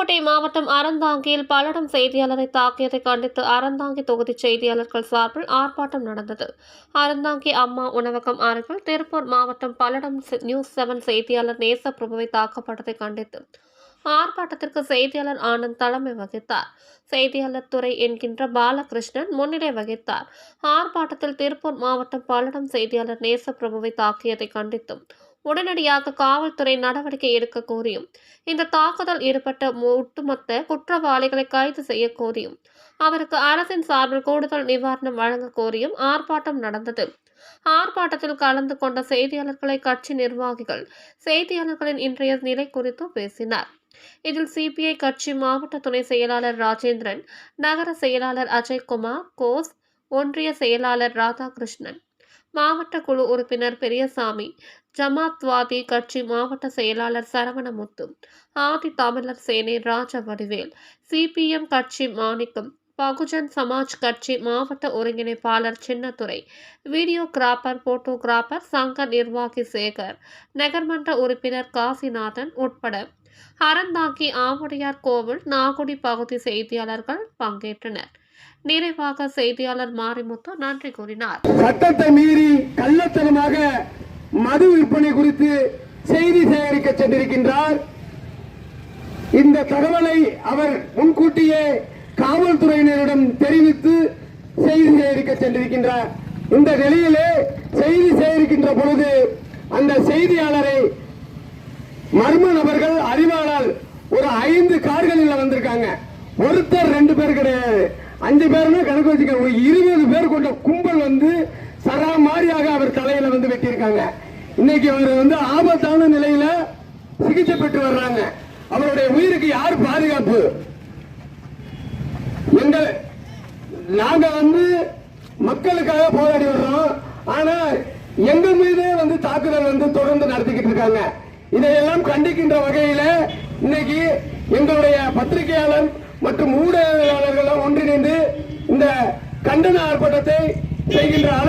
புதுக்கோட்டை மாவட்டம் அறந்தாங்கியில் பல்லடம் செய்தியாளரை தாக்கியதை கண்டித்து அறந்தாங்கி தொகுதி செய்தியாளர்கள் சார்பில் ஆர்ப்பாட்டம் நடந்தது. அறந்தாங்கி அம்மா உணவகம் அருகில் திருப்பூர் மாவட்டம் பல்லடம் செ- நியூஸ் செவன் செய்தியாளர் நேசப்பிரபுவை தாக்கப்பட்டதை கண்டித்து ஆர்ப்பாட்டத்திற்கு செய்தியாளர் ஆனந்த் தலைமை வகித்தார். செய்தியாளர் துறை என்கின்ற பாலகிருஷ்ணன் முன்னிலை வகித்தார். ஆர்ப்பாட்டத்தில் திருப்பூர் மாவட்டம் பல்லடம் செய்தியாளர் நேசப்பிரபுவை தாக்கியதை கண்டித்தும் உடனடியாக காவல்துறை நடவடிக்கை எடுக்க கோரியும். இந்த தாக்குதல் ஈடுபட்ட ஒட்டுமொத்த குற்றவாளிகளை கைது செய்ய கோரியும். அவருக்கு அரசின் சார்பில் கூடுதல் நிவாரணம் வழங்க கோரியும் ஆர்ப்பாட்டம் நடந்தது. ஆர்ப்பாட்டத்தில் கலந்து கொண்ட செய்தியாளர்களை கட்சி நிர்வாகிகள் செய்தியாளர்களின் இன்றைய நிலை குறித்து பேசினார். இதில் சிபிஐ கட்சி மாவட்ட துணை செயலாளர் ராஜேந்திரன் நகர செயலாளர் அஜய்குமார் கோஸ் ஒன்றிய செயலாளர் ராதாகிருஷ்ணன் மாவட்ட குழு உறுப்பினர் பெரியசாமி ஜமாத்வாதி கட்சி மாவட்ட செயலாளர் சரவணமுத்து ஆதி தமிழர் சேனை ராஜ வடிவேல் சிபிஎம் கட்சி மாணிக்கம் பகுஜன் சமாஜ் கட்சி மாவட்ட ஒருங்கிணைப்பாளர் சின்னத்துறை வீடியோகிராபர் போட்டோகிராபர் சங்க நிர்வாகி சேகர் நகர்மன்ற உறுப்பினர் காசிநாதன் உட்பட அறந்தாங்கி ஆவுடையார் கோவில் நாகுடி பகுதி செய்தியாளர்கள் பங்கேற்றனர். நிறைவாக செய்தியாளர் மாரிமுத்து நன்றி கூறினார். சட்டத்தை மீறி கள்ளத்தனமாக மது விற்பனை குறித்து செய்தி சேகரிக்க சென்றிருக்கின்றார். இந்த தகவலை அவர் முன்கூட்டியே காவல்துறையினரிடம் தெரிவித்து செய்தி சேகரிக்க சென்றிருக்கின்றார். இந்த நிலையிலே செய்தி சேகரிக்கின்ற பொழுது அந்த செய்தியாளரை மர்ம நபர்கள் அறிவாளால் ஒரு ஐந்து கார்களில் வந்திருக்காங்க ஒருத்தர் ரெண்டு பேர் கிடையாது. அஞ்சு பேருமே கணக்கு வச்சுக்க இருபது பேர் கொண்ட கும்பல் வந்து சராமாரியாக அவர் தலையில வந்து வெட்டியிருக்காங்க. இன்னைக்கு அவர் வந்து ஆபத்தான நிலையில சிகிச்சை பெற்று வர்றாங்க. அவருடைய உயிருக்கு யார் பாதுகாப்பு? எங்கள் நாங்க வந்து மக்களுக்காக போராடி வர்றோம். ஆனா எங்க மீதே வந்து தாக்குதல் வந்து தொடர்ந்து நடத்திக்கிட்டு இருக்காங்க. இதையெல்லாம் கண்டிக்கின்ற வகையில இன்னைக்கு எங்களுடைய பத்திரிகையாளர் மற்றும் ஊடகவியலாளர்கள் கண்டன ஆர்ப்பாட்டத்தை செய்கின்ற அளவு